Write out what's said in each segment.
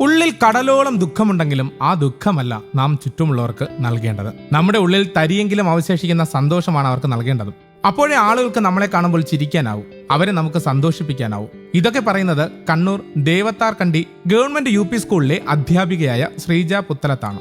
ഉള്ളിൽ കടലോളം ദുഃഖമുണ്ടെങ്കിലും ആ ദുഃഖമല്ല നാം ചുറ്റുമുള്ളവർക്ക് നൽകേണ്ടത്. നമ്മുടെ ഉള്ളിൽ തരിയെങ്കിലും അവശേഷിക്കുന്ന സന്തോഷമാണ് അവർക്ക് നൽകേണ്ടത്. അപ്പോഴേ ആളുകൾക്ക് നമ്മളെ കാണുമ്പോൾ ചിരിക്കാനാവും. അവരെ നമുക്ക് സന്തോഷിപ്പിക്കാനാവും. ഇതൊക്കെ പറയുന്നത് കണ്ണൂർ ദേവത്താർ കണ്ടി ഗവൺമെന്റ് യു സ്കൂളിലെ അധ്യാപികയായ ശ്രീജ പുത്തലത്താണ്.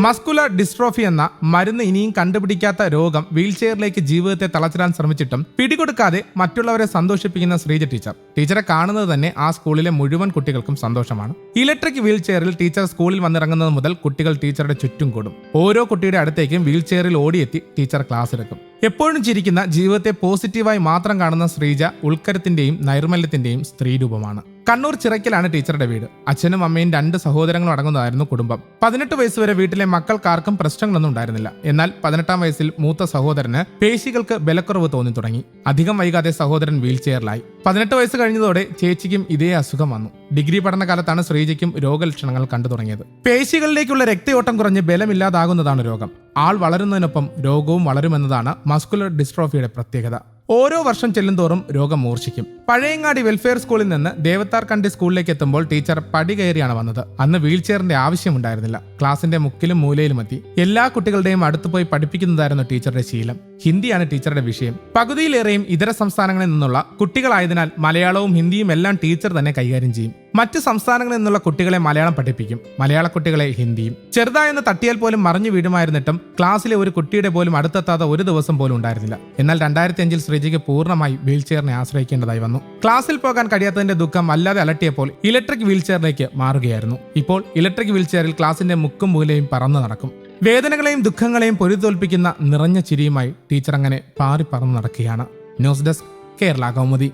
മസ്കുലർ ഡിസ്ട്രോഫി എന്ന മരുന്ന് ഇനിയും കണ്ടുപിടിക്കാത്ത രോഗം വീൽചെയറിലേക്ക് ജീവിതത്തെ തളച്ചിടാൻ ശ്രമിച്ചിട്ടും പിടികൊടുക്കാതെ മറ്റുള്ളവരെ സന്തോഷിപ്പിക്കുന്ന ശ്രീജ ടീച്ചർ. ടീച്ചറെ കാണുന്നത് തന്നെ ആ സ്കൂളിലെ മുഴുവൻ കുട്ടികൾക്കും സന്തോഷമാണ്. ഇലക്ട്രിക് വീൽചെയറിൽ ടീച്ചർ സ്കൂളിൽ വന്നിറങ്ങുന്നത് മുതൽ കുട്ടികൾ ടീച്ചറുടെ ചുറ്റും കൂടും. ഓരോ കുട്ടിയുടെ അടുത്തേക്കും വീൽചെയറിൽ ഓടിയെത്തി ടീച്ചർ ക്ലാസ് എടുക്കും. എപ്പോഴും ചിരിക്കുന്ന ജീവിതത്തെ പോസിറ്റീവായി മാത്രം കാണുന്ന ശ്രീജ ഉൾക്കരത്തിന്റെയും നൈർമല്യത്തിന്റെയും സ്ത്രീരൂപമാണ് കണ്ണൂർ ചിറയ്ക്കലാണ് ടീച്ചറുടെ വീട്. അച്ഛനും അമ്മയും രണ്ട് സഹോദരങ്ങളും അടങ്ങുന്നതായിരുന്നു കുടുംബം. പതിനെട്ട് വയസ്സ് വരെ വീട്ടിലെ മക്കൾക്കാർക്കും പ്രശ്നങ്ങളൊന്നും ഉണ്ടായിരുന്നില്ല. എന്നാൽ പതിനെട്ടാം വയസ്സിൽ മൂത്ത സഹോദരന് പേശികൾക്ക് ബലക്കുറവ് തോന്നി തുടങ്ങി. അധികം വൈകാതെ സഹോദരൻ വീൽചെയറിലായി. പതിനെട്ട് വയസ്സ് കഴിഞ്ഞതോടെ ചേച്ചിക്കും ഇതേ അസുഖം വന്നു. ഡിഗ്രി പഠനകാലത്താണ് ശ്രീജയ്ക്കും രോഗലക്ഷണങ്ങൾ കണ്ടു തുടങ്ങിയത്. പേശികളിലേക്കുള്ള രക്തയോട്ടം കുറഞ്ഞ് ബലമില്ലാതാകുന്നതാണ് രോഗം. ആൾ വളരുന്നതിനൊപ്പം രോഗവും വളരുമെന്നതാണ് മസ്കുലർ ഡിസ്ട്രോഫിയുടെ പ്രത്യേകത. ഓരോ വർഷം ചെല്ലും തോറും രോഗം മൂർച്ഛിക്കും. പഴയങ്ങാടി വെൽഫെയർ സ്കൂളിൽ നിന്ന് ദേവത്താർ കണ്ടി സ്കൂളിലേക്ക് എത്തുമ്പോൾ ടീച്ചർ പടി കയറിയാണ് വന്നത്. അന്ന് വീൽചെയറിന്റെ ആവശ്യമുണ്ടായിരുന്നില്ല. ക്ലാസിന്റെ മുക്കിലും മൂലയിലും എത്തി. എല്ലാ കുട്ടികളുടെയും അടുത്ത് പോയി പഠിപ്പിക്കുന്നതായിരുന്നു ടീച്ചറുടെ ശീലം. ഹിന്ദിയാണ് ടീച്ചറുടെ വിഷയം. പകുതിയിലേറെയും ഇതര സംസ്ഥാനങ്ങളിൽ നിന്നുള്ള കുട്ടികളായതിനാൽ മലയാളവും ഹിന്ദിയും എല്ലാം ടീച്ചർ തന്നെ കൈകാര്യം ചെയ്യും. മറ്റ് സംസ്ഥാനങ്ങളിൽ നിന്നുള്ള കുട്ടികളെ മലയാളം പഠിപ്പിക്കും. മലയാള കുട്ടികളെ ഹിന്ദിയും. ചെറുതായെന്ന് തട്ടിയാൽ പോലും മറിഞ്ഞു വീടുമായിരുന്നിട്ടും ക്ലാസ്സിലെ ഒരു കുട്ടിയുടെ പോലും അടുത്തെത്താതെ ഒരു ദിവസം പോലും ഉണ്ടായിരുന്നില്ല. എന്നാൽ രണ്ടായിരത്തി അഞ്ചിൽ ശ്രീജിക്ക് പൂർണമായി വീൽ ചെയറിനെ ആശ്രയിക്കേണ്ടതായി വന്നു. ക്ലാസ്സിൽ പോകാൻ കഴിയാത്തതിന്റെ ദുഃഖം അല്ലാതെ അലട്ടിയപ്പോൾ ഇലക്ട്രിക് വീൽ ചെയറിലേക്ക് മാറുകയായിരുന്നു. ഇപ്പോൾ ഇലക്ട്രിക് വീൽ ചെയറിൽ ക്ലാസിന്റെ മുക്കും മൂലയും പറന്നു നടക്കും. വേദനകളെയും ദുഃഖങ്ങളെയും പൊരുതോൽപ്പിക്കുന്ന നിറഞ്ഞ ചിരിയുമായി ടീച്ചർ അങ്ങനെ പാറി പറന്നു നടക്കുകയാണ്. News desk Kerala Kaumudi.